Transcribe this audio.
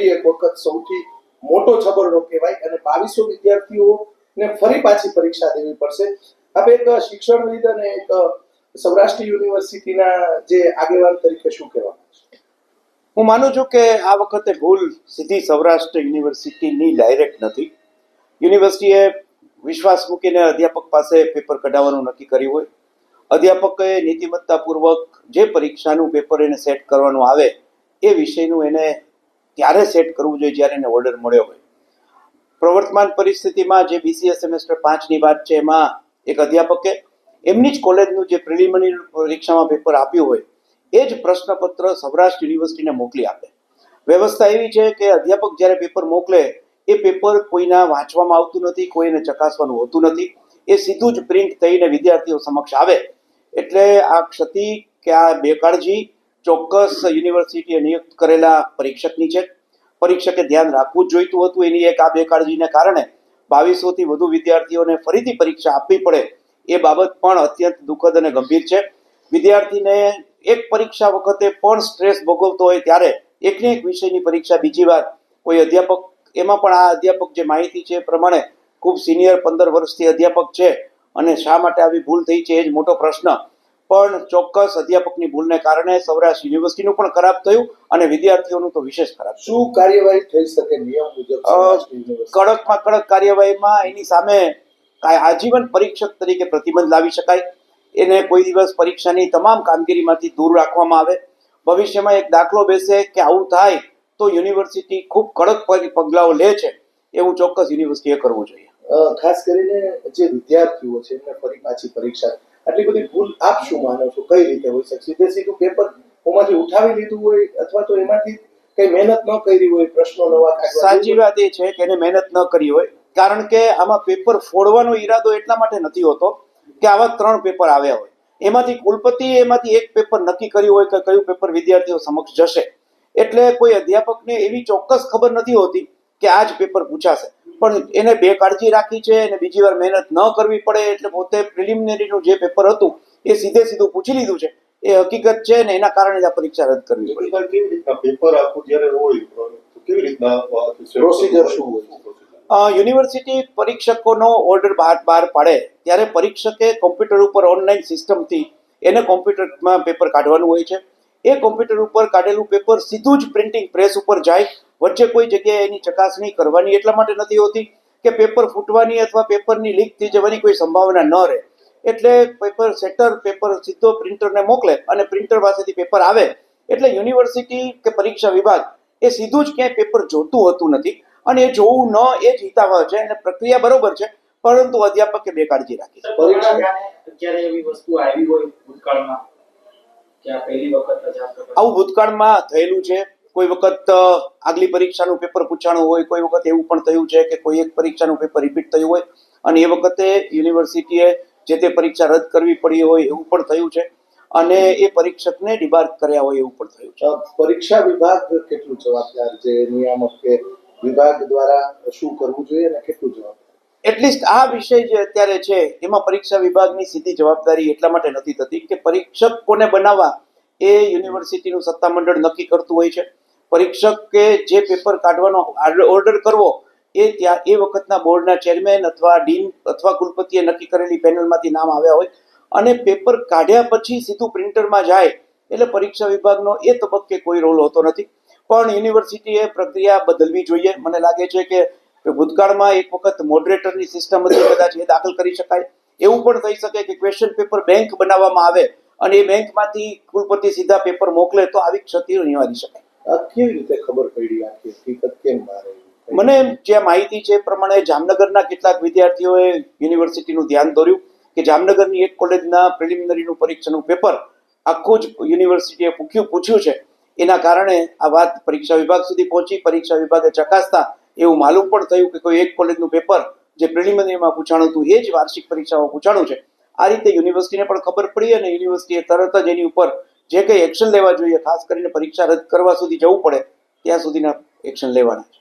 ફરી એક વખત સૌથી મોટો છબરડો કહેવાય અને બાવીસો વિદ્યાર્થીઓને ફરી પાછી પરીક્ષા દેવી પડશે. હવે એક શિક્ષણવિદ અને એક સૌરાષ્ટ્ર યુનિવર્સિટીના જે આગેવાન તરીકે શું કહેવા હું માનું છું કે આ વખતે ભૂલ સીધી સૌરાષ્ટ્ર યુનિવર્સિટીની ડાયરેક્ટ નથી. યુનિવર્સિટીએ વિશ્વાસ મૂકીને અધ્યાપક પાસે પેપર કઢાવવાનું નક્કી કર્યું હોય. અધ્યાપકે નીતિમત્તાપૂર્વક જે પરીક્ષાનું પેપર એને સેટ કરવાનું આવે એ વિષયનું એને ત્યારે સેટ કરવું જોઈએ જ્યારે એને ઓર્ડર મળ્યો હોય. પ્રવર્તમાન પરિસ્થિતિમાં જે બીસીએ સેમેસ્ટર પાંચની વાત છે, એમાં એક અધ્યાપકે એમની જ કોલેજનું જે પ્રિલિમિનરી પરીક્ષામાં પેપર આપ્યું હોય, એ જ પ્રશ્નપત્ર સૌરાષ્ટ્ર યુનિવર્સિટીને મોકલી આપે. વ્યવસ્થા એવી છે કે અધ્યાપક જ્યારે પેપર મોકલે, એ પેપર કોઈના વાંચવામાં આવતું નથી, કોઈને ચકાસવાનું હોતું નથી. એ સીધું જ પ્રિન્ટ થઈને વિદ્યાર્થીઓ સમક્ષ આવે. એટલે આ ક્ષતિ કે આ બેકાળજી ચોક્કસ યુનિવર્સિટીએ નિયુક્ત કરેલા પરીક્ષકની છે. પરીક્ષકે ધ્યાન રાખવું જ જોઈતું હતું. એની એક આ બેકાળજીને કારણે બાવીસોથી વધુ વિદ્યાર્થીઓને ફરીથી પરીક્ષા આપવી પડે એ બાબત પણ અત્યંત દુઃખદ અને ગંભીર છે. વિદ્યાર્થીને એક પરીક્ષા વખતે પણ સ્ટ્રેસ ભોગવતો હોય ત્યારે એકને એક વિષયની પરીક્ષા બીજી વાર કોઈ અધ્યાપક, એમાં પણ આ અધ્યાપક જે માહિતી છે એ પ્રમાણે ખૂબ સિનિયર પંદર વર્ષથી અધ્યાપક છે અને શા માટે આવી ભૂલ થઈ છે એ જ મોટો પ્રશ્ન પણ ચોક્કસ અધ્યાપકની ભૂલને કારણે સૌરાષ્ટ્ર યુનિવર્સિટીનું પણ ખરાબ થયું અને વિદ્યાર્થીઓનું તો વિશેષ ખરાબ શું કાર્યવાહી થઈ શકે નિયમ મુજબ કડકમાં કડક કાર્યવાહીમાં એની સામે કાંઈ આજીવન પરીક્ષક તરીકે પ્રતિબંધ લાવી શકાય. એને કોઈ દિવસ પરીક્ષાની તમામ કામગીરીમાંથી દૂર રાખવામાં આવે. ભવિષ્યમાં એક દાખલો બેસે કે આવું થાય તો યુનિવર્સિટી ખૂબ કડક પગ- પગલાઓ લે છે. એવું ચોક્કસ યુનિવર્સિટીએ કરવું જોઈએ. ખાસ કરીને જે વિદ્યાર્થીઓ છે એમને ફરી પાછી પરીક્ષા આટલી બધી ભૂલ આપ શું માનો છો? કઈ રીતે હોઈ શકે? સીધે સીધું પેપર ઓમાંથી ઉઠાવી લીધું હોય અથવા તો એમાંથી કઈ મહેનત ન કરી હોય પ્રશ્નો નવા સાચી વાત એ છે કે એને મહેનત ન કરી હોય. કારણ કે આમાં પેપર ફોડવાનો ઈરાદો એટલા માટે નથી હોતો કે આવા ત્રણ પેપર આવ્યા હોય. એમાંથી કુલપતિ એમાંથી એક પેપર નક્કી કર્યું હોય કે કયું પેપર વિદ્યાર્થીઓ સમક્ષ જશે. એટલે કોઈ અધ્યાપકને એવી ચોક્કસ ખબર નથી હોતી કે આ જ પેપર પૂછાશે. પણ એને બે કાળજી રાખી છે અને બીજી વાર મહેનત ન કરવી પડે એટલે પોતે પ્રિલિમિનરીનું જે પેપર હતું એ સીધે સીધું પૂછી લીધું છે. એ હકીકત છે ને એના કારણે જ આ પરીક્ષા રદ કરવી પડી. કેવી રીતના પેપર આખું જ્યારે હોય કેવી રીતના Procedure શું હોય? યુનિવર્સિટી પરીક્ષકોનો ઓર્ડર બહાર બહાર પાડે. ત્યારે પરીક્ષકે કોમ્પ્યુટર ઉપર ઓનલાઈન સિસ્ટમથી એને કોમ્પ્યુટરમાં પેપર કાઢવાનું હોય છે. એ કોમ્પ્યુટર ઉપર કાઢેલું પેપર સીધું જ પ્રિન્ટિંગ પ્રેસ ઉપર જાય. વચ્ચે કોઈ જગ્યાએ એની ચકાસણી કરવાની. એટલા માટે નથી હોતી કે પેપર ફૂટવાની અથવા પેપરની લીક થઈ જવાની કોઈ સંભાવના ન રહે. એટલે પેપર સેટર પેપર સીધો પ્રિન્ટરને મોકલે અને પ્રિન્ટર પાસેથી પેપર આવે. એટલે યુનિવર્સિટી કે પરીક્ષા વિભાગ એ સીધું જ ક્યાંય પેપર જોતું હોતું નથી અને એ જોવું ન એ જ હિતાવહ છે અને પ્રક્રિયા બરોબર છે, પરંતુ અધ્યાપકે બેકાળજી રાખી પરીક્ષા- જ્યારે એવી વસ્તુ આવી હોય, ભૂતકાળમાં કે આ પહેલી વખત જ આ પ્રકાર- આવું ભૂતકાળમાં થયેલું છે. કોઈ વખત આગલી પરીક્ષાનું પેપર પૂછાણું હોય કોઈ વખત એવું પણ થયું છે કે કોઈ એક પરીક્ષાનું પેપર રિપીટ થયું હોય. અને એ વખતે યુનિવર્સિટીએ જે તે પરીક્ષા રદ કરવી પડી હોય એવું પણ થયું છે. અને એ પરીક્ષકને ડિબાર્ક કર્યા હોય એવું પણ થયું છે. પરીક્ષા વિભાગ કેટલું જવાબદાર છે? નિયામક કે વિભાગ દ્વારા શું કરવું જોઈએ અને કેટલું જવાબદાર? એટલીસ્ટ આ વિષય જે અત્યારે છે, એમાં પરીક્ષા વિભાગની સીધી જવાબદારી એટલા માટે નથી થતી કે પરીક્ષકોને બનાવવા એ યુનિવર્સિટીનું સત્તામંડળ નક્કી કરતું હોય છે. પરીક્ષકે જે પેપર કાઢવાનો ઓર્ડર કરવો એ ત્યાં, એ વખતના બોર્ડના ચેરમેન અથવા ડીન અથવા કુલપતિએ નક્કી કરેલી પેનલમાંથી નામ આવ્યા હોય અને પેપર કાઢ્યા પછી સીધું પ્રિન્ટરમાં જાય એટલે પરીક્ષા વિભાગનો એ તબક્કે કોઈ રોલ હોતો નથી. પણ યુનિવર્સિટીએ પ્રક્રિયા બદલવી જોઈએ. મને લાગે છે કે કે ભૂતકાળમાં એક વખત મોડરેટરની સિસ્ટમ હતી કદાચ એ દાખલ કરી શકાય. એવું પણ થઈ શકે કે ક્વેશ્ચન પેપર બેંક બનાવવામાં આવે અને એ બેંકમાંથી કુલપતિ સીધા પેપર મોકલે તો આવી ક્ષતિઓ નિવારી શકાય. કેવી રીતે ખબર પડી આખી હકીકત કેમ મારે મને જે માહિતી છે એ પ્રમાણે જામનગરના કેટલાક વિદ્યાર્થીઓએ યુનિવર્સિટીનું ધ્યાન દોર્યું કે જામનગરની એક કોલેજના પ્રિલિમિનરીનું પરીક્ષાનું પેપર આખું જ યુનિવર્સિટીએ પૂછ્યું પૂછ્યું છે. એના કારણે આ વાત પરીક્ષા વિભાગ સુધી પહોંચી. પરીક્ષા વિભાગે ચકાસતા એવું માલુમ પણ થયું કે કોઈ એક કોલેજનું પેપર જે પ્રિલિમિનરીમાં પૂછાણું હતું, એ જ વાર્ષિક પરીક્ષામાં પૂછાણું છે. આ રીતે યુનિવર્સિટીને પણ ખબર પડી અને યુનિવર્સિટીએ તરત જ એની ઉપર જે કંઈ એક્શન લેવા જોઈએ, ખાસ કરીને પરીક્ષા રદ કરવા સુધી જવું પડે, ત્યાં સુધીના એક્શન લેવાના છે.